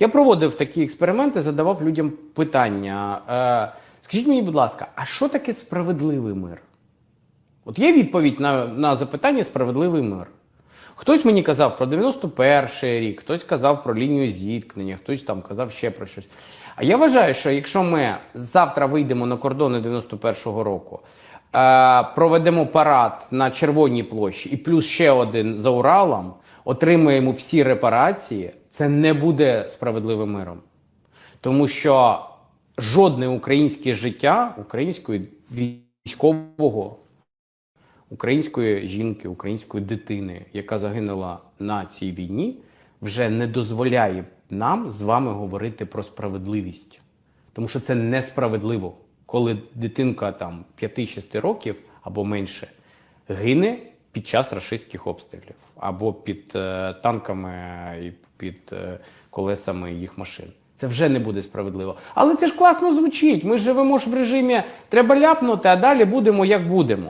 Я проводив такі експерименти, задавав людям питання. Е, скажіть мені, будь ласка, а що таке справедливий мир? От є відповідь на, на запитання справедливий мир. Хтось мені казав про 91-й рік, хтось казав про лінію зіткнення, хтось там казав ще про щось. А я вважаю, що якщо ми завтра вийдемо на кордони 91-го року, е, проведемо парад на Червоній площі і плюс ще один за Уралом, отримаємо всі репарації, це не буде справедливим миром. Тому що жодне українське життя української військового української жінки, української дитини, яка загинула на цій війні, вже не дозволяє нам з вами говорити про справедливість. Тому що це несправедливо, коли дитинка там 5-6 років або менше гине під час рашистських обстрілів, або під е, танками і під е, колесами їх машин. Це вже не буде справедливо. Але це ж класно звучить. Ми живемо ж в режимі треба ляпнути, а далі будемо як будемо.